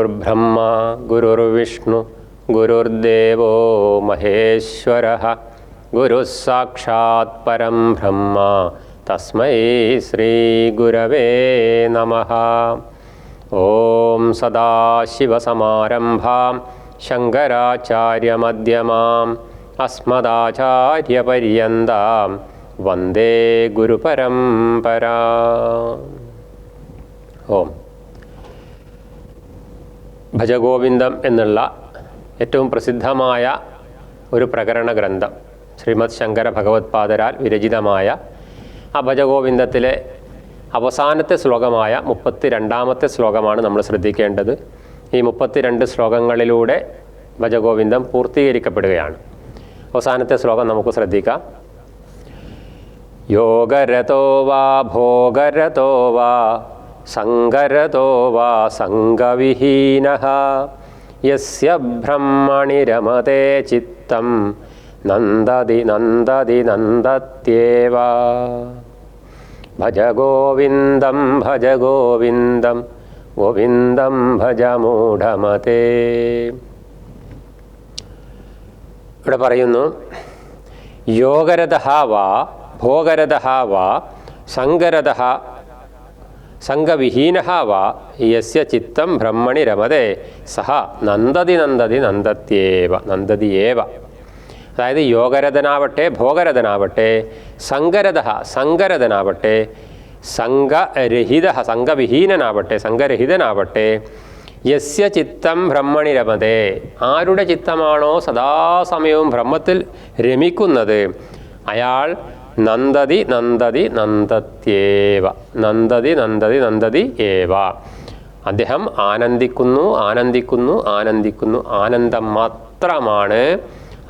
ഗുരുർബ്രഹ്മ ഗുരുർവിഷ്ണു ഗുരുർദേവോ മഹേശ്വര. ഗുരുസാക്ഷാത് പരം ബ്രഹ്മ തസ്മൈ ശ്രീ ഗുരവേ നമ. ഓം സദാശിവസമാരംഭാം ശങ്കരാചാര്യമധ്യമാം അസ്മദാചാര്യപര്യന്താം വന്ദേ ഗുരുപരമ്പരാ. ഓം. ഭജഗോവിന്ദം എന്നുള്ള ഏറ്റവും പ്രസിദ്ധമായ ഒരു പ്രകരണ ഗ്രന്ഥം ശ്രീമദ് ശങ്കര ഭഗവത്പാദരാൽ വിരചിതമായ ആ ഭജഗോവിന്ദത്തിലെ അവസാനത്തെ ശ്ലോകമായ മുപ്പത്തി രണ്ടാമത്തെ ശ്ലോകമാണ് നമ്മൾ ശ്രദ്ധിക്കേണ്ടത്. ഈ മുപ്പത്തിരണ്ട് ശ്ലോകങ്ങളിലൂടെ ഭജഗോവിന്ദം പൂർത്തീകരിക്കപ്പെടുകയാണ്. അവസാനത്തെ ശ്ലോകം നമുക്ക് ശ്രദ്ധിക്കാം. യോഗരതോ വാ ഭോഗരതോ വാ സങ്കരതോ വാ സംഗവിഹീന യസ്യ ബ്രഹ്മണി രമതേ ചിത്തം. നന്ദതി നന്ദതി നന്ദത്യേവ. ഭജ ഗോവിന്ദം ഭജ ഗോവിന്ദം ഗോവിന്ദം ഭജ മൂഢമതേ ഇവിടെ പറയുന്നു യോഗരഥ വാ ഭോഗരഥ വാ സങ്കരഥ വാ യസ്യ ചിത്തം ബ്രഹ്മണി രമതേ സഹ നന്ദതി നന്ദതി നന്ദത്യേവ നന്ദതിയേവ അതായത് യോഗരഥനാവട്ടെ ഭോഗരഥനാവട്ടെ സംഗരഥ സംഗരഥനാവട്ടെ സംഘരഹിത സംഘവിഹീനനാവട്ടെ സംഘരഹിതനാവട്ടെ യസ്യ ചിത്തം ബ്രഹ്മണി രമതേ. ആരുടെ ചിത്തമാണോ സദാസമയവും ബ്രഹ്മത്തിൽ രമിക്കുന്നത്? അയാൾ നന്ദതി നന്ദതി നന്ദത്യേവ. നന്ദതി നന്ദതി നന്ദതി ഏവ. അദ്ദേഹം ആനന്ദിക്കുന്നു ആനന്ദിക്കുന്നു ആനന്ദിക്കുന്നു. ആനന്ദം മാത്രമാണ്.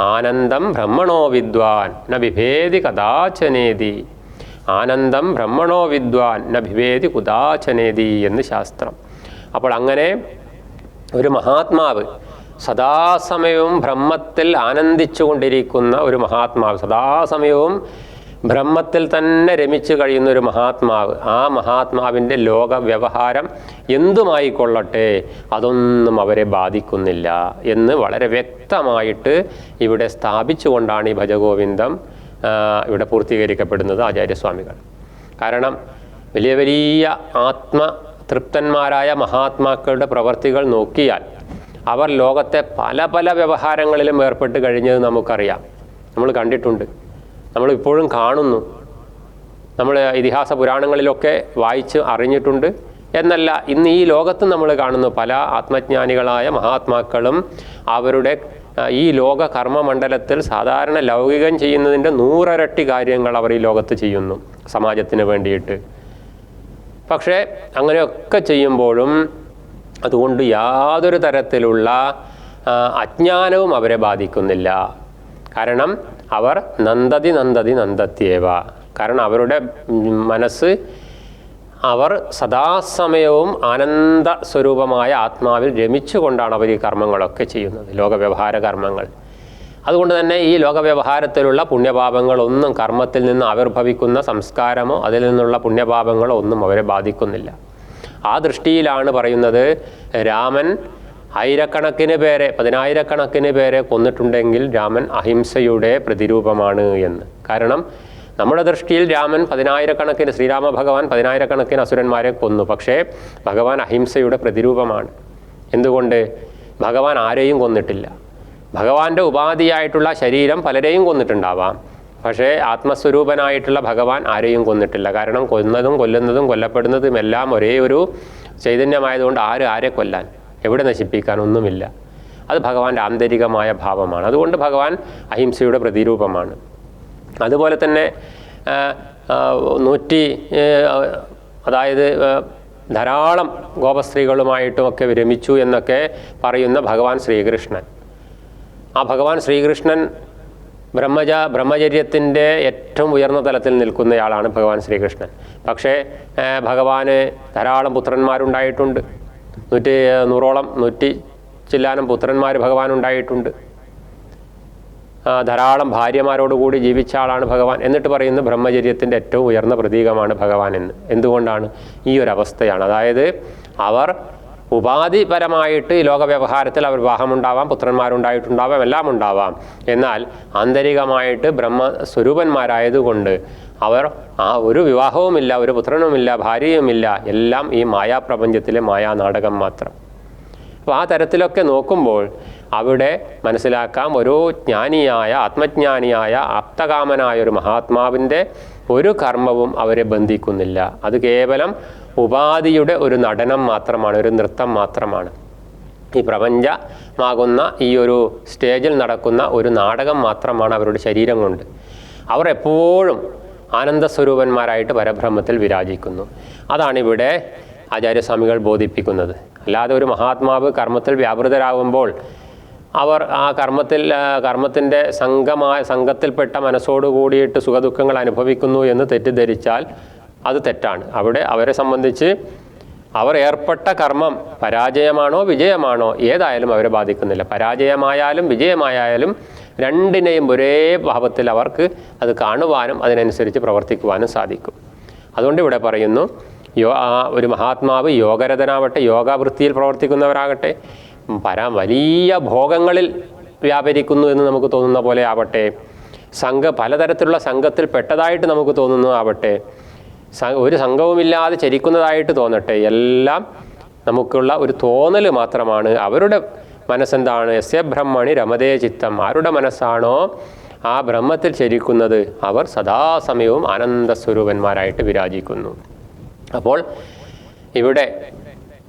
ആനന്ദം ബ്രഹ്മണോ വിദ്വാൻ ന വിഭേദി കഥാചനേതി. ആനന്ദം ബ്രഹ്മണോ വിദ്വാൻ ന വിഭേദി കുതാചനേതി എന്ന് ശാസ്ത്രം. അപ്പോൾ അങ്ങനെ ഒരു മഹാത്മാവ് സദാസമയവും ബ്രഹ്മത്തിൽ ആനന്ദിച്ചുകൊണ്ടിരിക്കുന്ന ഒരു മഹാത്മാവ് സദാസമയവും ബ്രഹ്മത്തിൽ തന്നെ രമിച്ചു കഴിയുന്ന ഒരു മഹാത്മാവ്. ആ മഹാത്മാവിന്റെ ലോക വ്യവഹാരം എന്തുമായിക്കൊള്ളട്ടെ അതൊന്നും അവരെ ബാധിക്കുന്നില്ല എന്ന് വളരെ വ്യക്തമായിട്ട് ഇവിടെ സ്ഥാപിച്ചുകൊണ്ടാണ് ഈ ഭജഗോവിന്ദം ഇവിടെ പൂർത്തീകരിക്കപ്പെടുന്നത് ആചാര്യസ്വാമികൾ. കാരണം വലിയ വലിയ ആത്മ തൃപ്തന്മാരായ മഹാത്മാക്കളുടെ പ്രവർത്തികൾ നോക്കിയാൽ അവർ ലോകത്തെ പല പല വ്യവഹാരങ്ങളിലും ഏർപ്പെട്ട് കഴിഞ്ഞത് നമുക്കറിയാം. നമ്മൾ കണ്ടിട്ടുണ്ട്. നമ്മൾ ഇപ്പോഴും കാണുന്നു. നമ്മൾ ഇതിഹാസ പുരാണങ്ങളിലൊക്കെ വായിച്ച് അറിഞ്ഞിട്ടുണ്ട്. എന്നല്ല ഇന്ന് ഈ ലോകത്ത് നമ്മൾ കാണുന്നു പല ആത്മജ്ഞാനികളായ മഹാത്മാക്കളും അവരുടെ ഈ ലോക കർമ്മമണ്ഡലത്തിൽ സാധാരണ ലൗകികം ചെയ്യുന്നതിന്റെ നൂറരട്ടി കാര്യങ്ങൾ അവർ ഈ ലോകത്ത് ചെയ്യുന്നു സമാജത്തിന് വേണ്ടിയിട്ട്. പക്ഷേ അങ്ങനെയൊക്കെ ചെയ്യുമ്പോഴും അതുകൊണ്ട് യാതൊരു തരത്തിലുള്ള അജ്ഞാനവും അവരെ ബാധിക്കുന്നില്ല. കാരണം അവർ നന്ദതി നന്ദതി നന്ദത്യേവ. കാരണം അവരുടെ മനസ്സ് അവർ സദാസമയവും ആനന്ദ സ്വരൂപമായ ആത്മാവിൽ രമിച്ചുകൊണ്ടാണ് അവർ ഈ കർമ്മങ്ങളൊക്കെ ചെയ്യുന്നത് ലോകവ്യവഹാര കർമ്മങ്ങൾ. അതുകൊണ്ട് തന്നെ ഈ ലോകവ്യവഹാരത്തിലുള്ള പുണ്യപാപങ്ങളൊന്നും കർമ്മത്തിൽ നിന്ന് ആവിർഭവിക്കുന്ന സംസ്കാരമോ അതിൽ നിന്നുള്ള പുണ്യപാപങ്ങളോ ഒന്നും അവരെ ബാധിക്കുന്നില്ല. ആ ദൃഷ്ടിയിലാണ് പറയുന്നത് രാമൻ ആയിരക്കണക്കിന് പേരെ പതിനായിരക്കണക്കിന് പേരെ കൊന്നിട്ടുണ്ടെങ്കിൽ രാമൻ അഹിംസയുടെ പ്രതിരൂപമാണ് എന്ന്. കാരണം നമ്മുടെ ദൃഷ്ടിയിൽ രാമൻ പതിനായിരക്കണക്കിന് ശ്രീരാമ ഭഗവാൻ പതിനായിരക്കണക്കിന് അസുരന്മാരെ കൊന്നു. പക്ഷേ ഭഗവാൻ അഹിംസയുടെ പ്രതിരൂപമാണ്. എന്തുകൊണ്ട്? ഭഗവാൻ ആരെയും കൊന്നിട്ടില്ല. ഭഗവാന്റെ ഉപാധിയായിട്ടുള്ള ശരീരം പലരെയും കൊന്നിട്ടുണ്ടാവാം. പക്ഷേ ആത്മസ്വരൂപനായിട്ടുള്ള ഭഗവാൻ ആരെയും കൊന്നിട്ടില്ല. കാരണം കൊന്നതും കൊല്ലുന്നതും കൊല്ലപ്പെടുന്നതും എല്ലാം ഒരേ ഒരു ചൈതന്യമായതുകൊണ്ട് ആര് ആരെ കൊല്ലാൻ? എവിടെ നശിപ്പിക്കാനൊന്നുമില്ല. അത് ഭഗവാന്റെ ആന്തരികമായ ഭാവമാണ്. അതുകൊണ്ട് ഭഗവാൻ അഹിംസയുടെ പ്രതിരൂപമാണ്. അതുപോലെ തന്നെ നൂറ്റി അതായത് ധാരാളം ഗോപസ്ത്രീകളുമായിട്ടുമൊക്കെ വിരമിച്ചു എന്നൊക്കെ പറയുന്ന ഭഗവാൻ ശ്രീകൃഷ്ണൻ. ആ ഭഗവാൻ ശ്രീകൃഷ്ണൻ ബ്രഹ്മച ബ്രഹ്മചര്യത്തിന്റെ ഏറ്റവും ഉയർന്ന തലത്തിൽ നിൽക്കുന്നയാളാണ് ഭഗവാൻ ശ്രീകൃഷ്ണൻ. പക്ഷേ ഭഗവാന് ധാരാളം പുത്രന്മാരുണ്ടായിട്ടുണ്ട്. നൂറ്റി നൂറോളം നൂറ്റി ചില്ലാനം പുത്രന്മാർ ആ, ധാരാളം ഭാര്യമാരോടുകൂടി ജീവിച്ച ആളാണ് ഭഗവാൻ എന്നിട്ട് പറയുന്നത് ബ്രഹ്മചര്യത്തിന്റെ ഏറ്റവും ഉയർന്ന പ്രതീകമാണ് ഭഗവാൻ എന്ന്. എന്തുകൊണ്ടാണ്? ഈ ഒരു അവസ്ഥയാണ്. അതായത് അവർ ഉപാധിപരമായിട്ട് ഈ ലോക വ്യവഹാരത്തിൽ അവർ വിവാഹമുണ്ടാവാം പുത്രന്മാരുണ്ടായിട്ടുണ്ടാവാം എല്ലാം ഉണ്ടാവാം എന്നാൽ ആന്തരികമായിട്ട് ബ്രഹ്മസ്വരൂപന്മാരായതുകൊണ്ട് അവർ ആ ഒരു വിവാഹവുമില്ല ഒരു പുത്രനുമില്ല ഭാര്യയുമില്ല. എല്ലാം ഈ മായാപ്രപഞ്ചത്തിലെ മായാനാടകം മാത്രം. അപ്പോൾ ആ തരത്തിലൊക്കെ നോക്കുമ്പോൾ അവിടെ മനസ്സിലാക്കാം ഒരു ജ്ഞാനിയായ ആത്മജ്ഞാനിയായ ആപ്തകാമനായ ഒരു മഹാത്മാവിന്റെ ഒരു കർമ്മവും അവരെ ബന്ധിക്കുന്നില്ല. അത് കേവലം ഉപാധിയുടെ ഒരു നടനം മാത്രമാണ് ഒരു നൃത്തം മാത്രമാണ്. ഈ പ്രപഞ്ചമാകുന്ന ഈ ഒരു സ്റ്റേജിൽ നടക്കുന്ന ഒരു നാടകം മാത്രമാണ് അവരുടെ ശരീരം കൊണ്ട്. അവർ എപ്പോഴും ആനന്ദസ്വരൂപന്മാരായിട്ട് പരബ്രഹ്മത്തിൽ വിരാജിക്കുന്നു. അതാണിവിടെ ആചാര്യസ്വാമികൾ ബോധിപ്പിക്കുന്നത്. അല്ലാതെ ഒരു മഹാത്മാവ് കർമ്മത്തിൽ വ്യാപൃതരാകുമ്പോൾ അവർ ആ കർമ്മത്തിൽ കർമ്മത്തിന്റെ സംഘമായ സംഘത്തിൽപ്പെട്ട മനസ്സോട് കൂടിയിട്ട് സുഖദുഃഖങ്ങൾ അനുഭവിക്കുന്നു എന്ന് തെറ്റിദ്ധരിച്ചാൽ അത് തെറ്റാണ്. അവിടെ അവരെ സംബന്ധിച്ച് അവർ ഏർപ്പെട്ട കർമ്മം പരാജയമാണോ വിജയമാണോ ഏതായാലും അവരെ ബാധിക്കുന്നില്ല. പരാജയമായാലും വിജയമായാലും രണ്ടിനെയും ഒരേ ഭാവത്തിൽ അവർക്ക് അത് കാണുവാനും അതിനനുസരിച്ച് പ്രവർത്തിക്കുവാനും സാധിക്കും. അതുകൊണ്ട് ഇവിടെ പറയുന്നു യോ ആ ഒരു മഹാത്മാവ് യോഗരഥനാവട്ടെ യോഗാവൃത്തിയിൽ പ്രവർത്തിക്കുന്നവരാകട്ടെ പരാ വലിയ ഭോഗങ്ങളിൽ വ്യാപരിക്കുന്നു എന്ന് നമുക്ക് തോന്നുന്ന പോലെ ആവട്ടെ സംഘ പലതരത്തിലുള്ള സംഘത്തിൽ പെട്ടതായിട്ട് നമുക്ക് തോന്നുന്നു ആവട്ടെ ഒരു സംഘവുമില്ലാതെ ചരിക്കുന്നതായിട്ട് തോന്നട്ടെ എല്ലാം നമുക്കുള്ള ഒരു തോന്നൽ മാത്രമാണ് അവരുടെ മനസ്സെന്താണ്? യസ്യ ബ്രഹ്മണി രമതേ ചിത്തം. ആരുടെ മനസ്സാണോ ആ ബ്രഹ്മത്തിൽ ചരിക്കുന്നത് അവർ സദാസമയവും ആനന്ദസ്വരൂപന്മാരായിട്ട് വിരാജിക്കുന്നു. അപ്പോൾ ഇവിടെ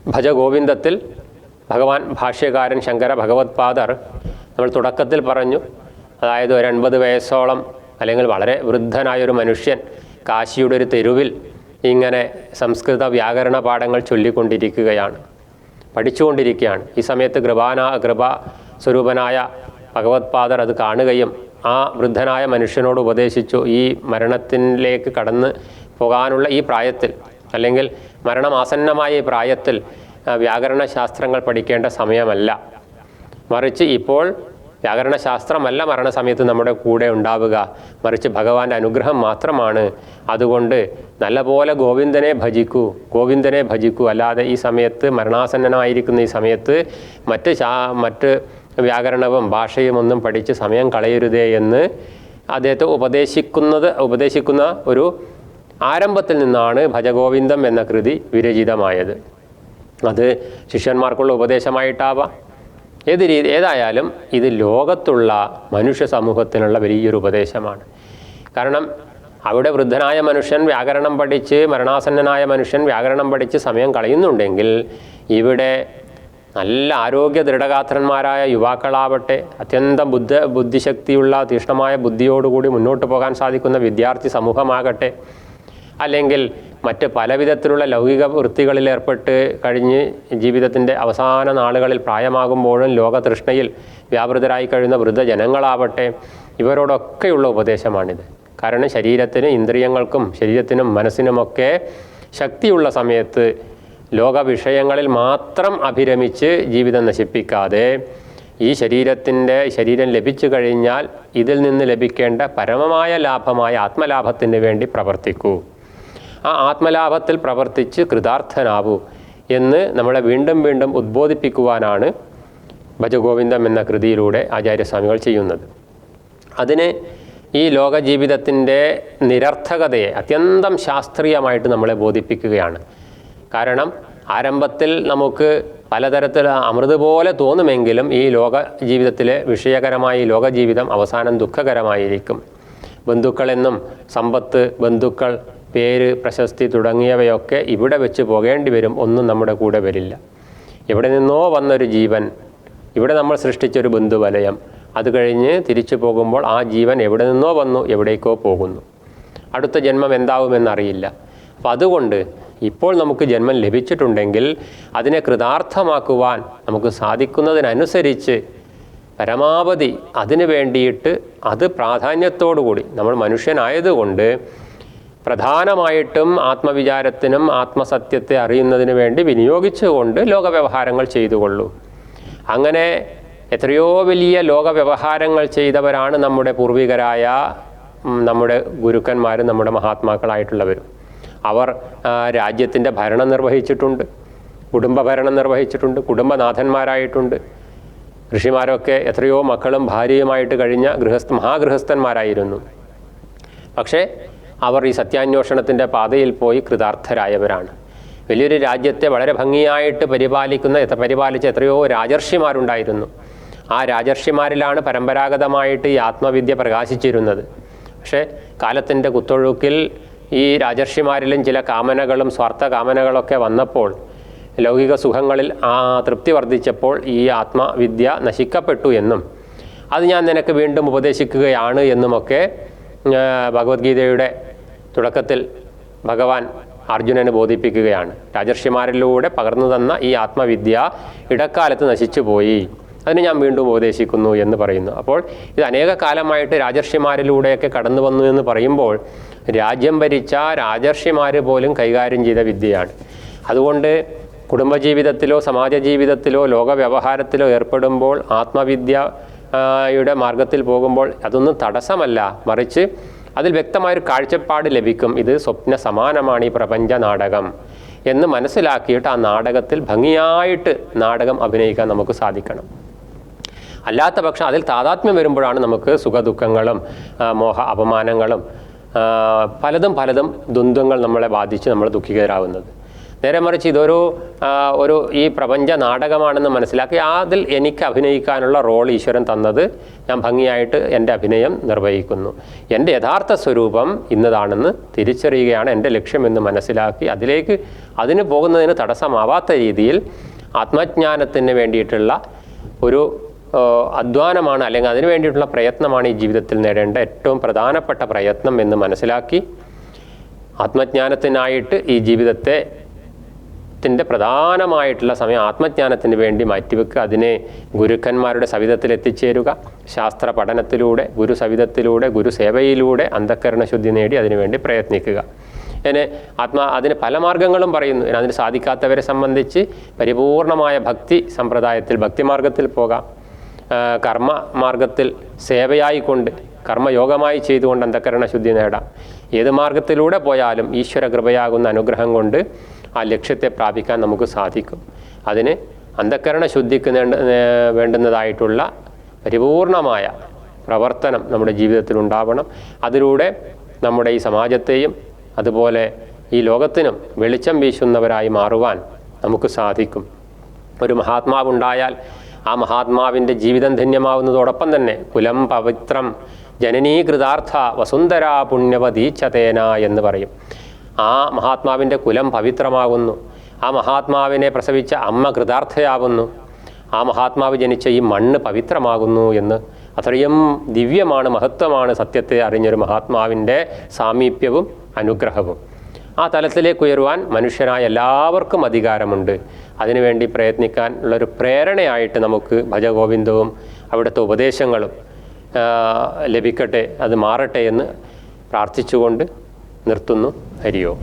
ഭജഗോവിന്ദത്തിൽ ഭഗവാൻ ഭാഷ്യകാരൻ ശങ്കര ഭഗവത്പാദർ നമ്മൾ തുടക്കത്തിൽ പറഞ്ഞു. അതായത് ഒരു എൺപത് വയസ്സോളം അല്ലെങ്കിൽ വളരെ വൃദ്ധനായൊരു മനുഷ്യൻ കാശിയുടെ ഒരു തെരുവിൽ ഇങ്ങനെ സംസ്കൃത വ്യാകരണ പാഠങ്ങൾ ചൊല്ലിക്കൊണ്ടിരിക്കുകയാണ്. പഠിച്ചുകൊണ്ടിരിക്കുകയാണ്. ഈ സമയത്ത് കൃപാന കൃപ സ്വരൂപനായ ഭഗവത്പാദർ അത് കാണുകയും ആ വൃദ്ധനായ മനുഷ്യനോട് ഉപദേശിച്ചു ഈ മരണത്തിലേക്ക് കടന്ന് പോകാനുള്ള ഈ പ്രായത്തിൽ അല്ലെങ്കിൽ മരണമാസന്നമായ ഈ പ്രായത്തിൽ വ്യാകരണ ശാസ്ത്രങ്ങൾ പഠിക്കേണ്ട സമയമല്ല. മറിച്ച് ഇപ്പോൾ വ്യാകരണശാസ്ത്രമല്ല മരണസമയത്ത് നമ്മുടെ കൂടെ ഉണ്ടാവുക. മറിച്ച് ഭഗവാന്റെ അനുഗ്രഹം മാത്രമാണ്. അതുകൊണ്ട് നല്ലപോലെ ഗോവിന്ദനെ ഭജിക്കൂ ഗോവിന്ദനെ ഭജിക്കൂ. അല്ലാതെ ഈ സമയത്ത് മരണാസന്നനായിരിക്കുന്ന ഈ സമയത്ത് മറ്റ് ശാ മറ്റ് വ്യാകരണവും ഭാഷയും ഒന്നും പഠിച്ച് സമയം കളയരുതേ എന്ന് അദ്ദേഹത്തെ ഉപദേശിക്കുന്നത് ഉപദേശിക്കുന്ന ഒരു ആരംഭത്തിൽ നിന്നാണ് ഭജഗോവിന്ദം എന്ന കൃതി വിരചിതമായത്. അത് ശിഷ്യന്മാർക്കുള്ള ഉപദേശമായിട്ടാവാം. ഏത് രീതി ഏതായാലും ഇത് ലോകത്തുള്ള മനുഷ്യ സമൂഹത്തിനുള്ള വലിയൊരു ഉപദേശമാണ്. കാരണം അവിടെ വൃദ്ധനായ മനുഷ്യൻ വ്യാകരണം പഠിച്ച് മരണാസന്നനായ മനുഷ്യൻ വ്യാകരണം പഠിച്ച് സമയം കളയുന്നുണ്ടെങ്കിൽ ഇവിടെ നല്ല ആരോഗ്യ ദൃഢഗാത്രന്മാരായ യുവാക്കളാവട്ടെ അത്യന്തം ബുദ്ധ ബുദ്ധിശക്തിയുള്ള തീഷ്ണമായ ബുദ്ധിയോടുകൂടി മുന്നോട്ട് പോകാൻ സാധിക്കുന്ന വിദ്യാർത്ഥി സമൂഹമാകട്ടെ അല്ലെങ്കിൽ മറ്റ് പലവിധത്തിലുള്ള ലൗകിക വൃത്തികളിൽ ഏർപ്പെട്ട് കഴിഞ്ഞ് ജീവിതത്തിന്റെ അവസാന നാളുകളിൽ പ്രായമാകുമ്പോഴും ലോകതൃഷ്ണയിൽ വ്യാപൃതരായി കഴിയുന്ന വൃദ്ധജനങ്ങളാവട്ടെ ഇവരോടൊക്കെയുള്ള ഉപദേശമാണിത്. കാരണം ശരീരത്തിന് ഇന്ദ്രിയങ്ങൾക്കും ശരീരത്തിനും മനസ്സിനുമൊക്കെ ശക്തിയുള്ള സമയത്ത് ലോകവിഷയങ്ങളിൽ മാത്രം അഭിരമിച്ച് ജീവിതം നശിപ്പിക്കാതെ ഈ ശരീരത്തിന്റെ ശരീരം ലഭിച്ചു കഴിഞ്ഞാൽ ഇതിൽ നിന്ന് ലഭിക്കേണ്ട പരമമായ ലാഭമായ ആത്മലാഭത്തിന് വേണ്ടി പ്രവർത്തിക്കൂ. ആ ആത്മലാഭത്തിൽ പ്രവർത്തിച്ച് കൃതാർത്ഥനാവൂ എന്ന് നമ്മളെ വീണ്ടും വീണ്ടും ഉദ്ബോധിപ്പിക്കുവാനാണ് ഭജഗോവിന്ദം എന്ന കൃതിയിലൂടെ ആചാര്യസ്വാമികൾ ചെയ്യുന്നത്. അതിന് ഈ ലോക ജീവിതത്തിന്റെ നിരർത്ഥകതയെ അത്യന്തം ശാസ്ത്രീയമായിട്ട് നമ്മളെ ബോധിപ്പിക്കുകയാണ്. കാരണം ആരംഭത്തിൽ നമുക്ക് പലതരത്തിൽ അമൃത് പോലെ തോന്നുമെങ്കിലും ഈ ലോക ജീവിതത്തിലെ വിഷയകരമായ ഈ ലോക ജീവിതം അവസാനം ദുഃഖകരമായിരിക്കും. ബന്ധുക്കളെന്നും സമ്പത്ത് ബന്ധുക്കൾ പേര് പ്രശസ്തി തുടങ്ങിയവയൊക്കെ ഇവിടെ വെച്ച് പോകേണ്ടി വരും. ഒന്നും നമ്മുടെ കൂടെ വരില്ല. എവിടെ നിന്നോ വന്നൊരു ജീവൻ ഇവിടെ നമ്മൾ സൃഷ്ടിച്ചൊരു ബന്ധുവലയം. അത് കഴിഞ്ഞ് തിരിച്ചു പോകുമ്പോൾ ആ ജീവൻ എവിടെ നിന്നോ വന്നു എവിടേക്കോ പോകുന്നു. അടുത്ത ജന്മം എന്താവുമെന്നറിയില്ല. അപ്പം അതുകൊണ്ട് ഇപ്പോൾ നമുക്ക് ജന്മം ലഭിച്ചിട്ടുണ്ടെങ്കിൽ അതിനെ കൃതാർത്ഥമാക്കുവാൻ നമുക്ക് സാധിക്കുന്നതിനനുസരിച്ച് പരമാവധി അതിനു വേണ്ടിയിട്ട് അത് പ്രാധാന്യത്തോടുകൂടി നമ്മൾ മനുഷ്യനായതുകൊണ്ട് പ്രധാനമായിട്ടും ആത്മവിചാരത്തിനും ആത്മസത്യത്തെ അറിയുന്നതിന് വേണ്ടി വിനിയോഗിച്ചുകൊണ്ട് ലോകവ്യവഹാരങ്ങൾ ചെയ്തുകൊള്ളൂ. അങ്ങനെ എത്രയോ വലിയ ലോകവ്യവഹാരങ്ങൾ ചെയ്തവരാണ് നമ്മുടെ പൂർവികരായ നമ്മുടെ ഗുരുക്കന്മാരും നമ്മുടെ മഹാത്മാക്കളായിട്ടുള്ളവരും അവർ രാജ്യത്തിന്റെ ഭരണം നിർവഹിച്ചിട്ടുണ്ട് കുടുംബഭരണം നിർവഹിച്ചിട്ടുണ്ട് കുടുംബനാഥന്മാരായിട്ടുണ്ട്. ഋഷിമാരൊക്കെ എത്രയോ മക്കളും ഭാര്യയുമായിട്ട് കഴിഞ്ഞ ഗൃഹസ്ഥ മഹാഗൃഹസ്ഥന്മാരായിരുന്നു. പക്ഷേ അവർ ഈ സത്യാന്വേഷണത്തിന്റെ പാതയിൽ പോയി കൃതാർത്ഥരായവരാണ്. വലിയൊരു രാജ്യത്തെ വളരെ ഭംഗിയായിട്ട് പരിപാലിക്കുന്ന പരിപാലിച്ച എത്രയോ രാജർഷിമാരുണ്ടായിരുന്നു. ആ രാജർഷിമാരിലാണ് പരമ്പരാഗതമായിട്ട് ഈ ആത്മവിദ്യ പ്രകാശിച്ചിരുന്നത്. പക്ഷേ കാലത്തിന്റെ കുത്തൊഴുക്കിൽ ഈ രാജർഷിമാരിലും ചില കാമനകളും സ്വാർത്ഥ കാമനകളൊക്കെ വന്നപ്പോൾ ലൗകിക സുഖങ്ങളിൽ ആ തൃപ്തി വർദ്ധിച്ചപ്പോൾ ഈ ആത്മവിദ്യ നശിക്കപ്പെട്ടു എന്നും അത് ഞാൻ നിനക്ക് വീണ്ടും ഉപദേശിക്കുകയാണ് എന്നുമൊക്കെ ഭഗവത്ഗീതയുടെ തുടക്കത്തിൽ ഭഗവാൻ അർജുനന് ബോധിപ്പിക്കുകയാണ്. രാജർഷിമാരിലൂടെ പകർന്നു തന്ന ഈ ആത്മവിദ്യ ഇടക്കാലത്ത് നശിച്ചുപോയി അതിന് ഞാൻ വീണ്ടും ഉപദേശിക്കുന്നു എന്ന് പറയുന്നു. അപ്പോൾ ഇത് അനേക കാലമായിട്ട് രാജർഷിമാരിലൂടെയൊക്കെ കടന്നു വന്നു എന്ന് പറയുമ്പോൾ രാജ്യം ഭരിച്ച രാജർഷിമാർ പോലും കൈകാര്യം ചെയ്ത വിദ്യയാണ്. അതുകൊണ്ട് കുടുംബജീവിതത്തിലോ സമാജ ജീവിതത്തിലോ ലോക വ്യവഹാരത്തിലോ ഏർപ്പെടുമ്പോൾ ആത്മവിദ്യയുടെ യുടെ മാർഗത്തിൽ പോകുമ്പോൾ അതൊന്നും തടസ്സമല്ല. മറിച്ച് അതിൽ വ്യക്തമായൊരു കാഴ്ചപ്പാട് ലഭിക്കും. ഇത് സ്വപ്ന സമാനമാണ് ഈ പ്രപഞ്ച നാടകം. എന്ന് മനസ്സിലാക്കിയിട്ട് ആ നാടകത്തിൽ ഭംഗിയായിട്ട് നാടകം അഭിനയിക്കാൻ നമുക്ക് സാധിക്കണം. അല്ലാത്ത പക്ഷം അതിൽ താതാത്മ്യം വരുമ്പോഴാണ് നമുക്ക് സുഖദുഃഖങ്ങളും മോഹ അപമാനങ്ങളും പലതും പലതും ദ്വന്ദ്ങ്ങൾ നമ്മളെ ബാധിച്ച് നമ്മൾ ദുഃഖിതരാകുന്നത് നേരെ മറിച്ച് ഇതൊരു ഒരു ഈ പ്രപഞ്ച നാടകമാണെന്ന് മനസ്സിലാക്കി അതിൽ എനിക്ക് അഭിനയിക്കാനുള്ള റോൾ ഈശ്വരൻ തന്നത് ഞാൻ ഭംഗിയായിട്ട് എന്റെ അഭിനയം നിർവഹിക്കുന്നു. എന്റെ യഥാർത്ഥ സ്വരൂപം ഇന്നതാണെന്ന് തിരിച്ചറിയുകയാണ് എന്റെ ലക്ഷ്യമെന്ന് മനസ്സിലാക്കി അതിലേക്ക് അതിന് പോകുന്നതിന് തടസ്സമാവാത്ത രീതിയിൽ ആത്മജ്ഞാനത്തിന് വേണ്ടിയിട്ടുള്ള ഒരു അധ്വാനമാണ് അല്ലെങ്കിൽ അതിനു വേണ്ടിയിട്ടുള്ള പ്രയത്നമാണ് ഈ ജീവിതത്തിൽ നേടേണ്ട ഏറ്റവും പ്രധാനപ്പെട്ട പ്രയത്നം എന്ന് മനസ്സിലാക്കി ആത്മജ്ഞാനത്തിനായിട്ട് ഈ ജീവിതത്തെ ത്തിന്റെ പ്രധാനമായിട്ടുള്ള സമയം ആത്മജ്ഞാനത്തിന് വേണ്ടി മാറ്റിവെക്കുക. അതിനെ ഗുരുക്കന്മാരുടെ സവിധത്തിൽ എത്തിച്ചേരുക. ശാസ്ത്ര പഠനത്തിലൂടെ ഗുരു സവിധത്തിലൂടെ ഗുരുസേവയിലൂടെ അന്ധക്കരണ ശുദ്ധി നേടി അതിനുവേണ്ടി പ്രയത്നിക്കുക. അതിന് ആത്മാ അതിന് പല മാർഗങ്ങളും പറയുന്നു. അതിന് സാധിക്കാത്തവരെ സംബന്ധിച്ച് പരിപൂർണമായ ഭക്തി സമ്പ്രദായത്തിൽ ഭക്തിമാർഗത്തിൽ പോകാം. കർമ്മ മാർഗത്തിൽ സേവയായിക്കൊണ്ട് കർമ്മയോഗമായി ചെയ്തുകൊണ്ട് അന്ധക്കരണ ശുദ്ധി നേടാം. ഏത് മാർഗത്തിലൂടെ പോയാലും ഈശ്വര കൃപയാകുന്ന അനുഗ്രഹം കൊണ്ട് ആ ലക്ഷ്യത്തെ പ്രാപിക്കാൻ നമുക്ക് സാധിക്കും. അതിന് അന്ധക്കരണ ശുദ്ധിക്ക് വേണ്ടുന്നതായിട്ടുള്ള പരിപൂർണമായ പ്രവർത്തനം നമ്മുടെ ജീവിതത്തിൽ ഉണ്ടാവണം. അതിലൂടെ നമ്മുടെ ഈ സമാജത്തെയും അതുപോലെ ഈ ലോകത്തിനും വെളിച്ചം വീശുന്നവരായി മാറുവാൻ നമുക്ക് സാധിക്കും. ഒരു മഹാത്മാവുണ്ടായാൽ ആ മഹാത്മാവിന്റെ ജീവിതം ധന്യമാവുന്നതോടൊപ്പം തന്നെ കുലം പവിത്രം ജനനീകൃതാർത്ഥ വസുന്ധര പുണ്യവതീച്ചതേന എന്ന് പറയും. ആ മഹാത്മാവിന്റെ കുലം പവിത്രമാകുന്നു. ആ മഹാത്മാവിനെ പ്രസവിച്ച അമ്മ കൃതാർത്ഥയാവുന്നു ആ മഹാത്മാവ് ജനിച്ച ഈ മണ്ണ് പവിത്രമാകുന്നു എന്ന് അത്രയും ദിവ്യമാണ് മഹത്വമാണ് സത്യത്തെ അറിഞ്ഞൊരു മഹാത്മാവിന്റെ സാമീപ്യവും അനുഗ്രഹവും. ആ തലത്തിലേക്ക് ഉയരുവാൻ മനുഷ്യനായ എല്ലാവർക്കും അധികാരമുണ്ട്. അതിനുവേണ്ടി പ്രയത്നിക്കാൻ ഉള്ളൊരു പ്രേരണയായിട്ട് നമുക്ക് ഭജഗോവിന്ദവും അവിടുത്തെ ഉപദേശങ്ങളും ലഭിക്കട്ടെ അത് മാറട്ടെ എന്ന് പ്രാർത്ഥിച്ചുകൊണ്ട് നിർത്തുന്നു. ഹരിയോ.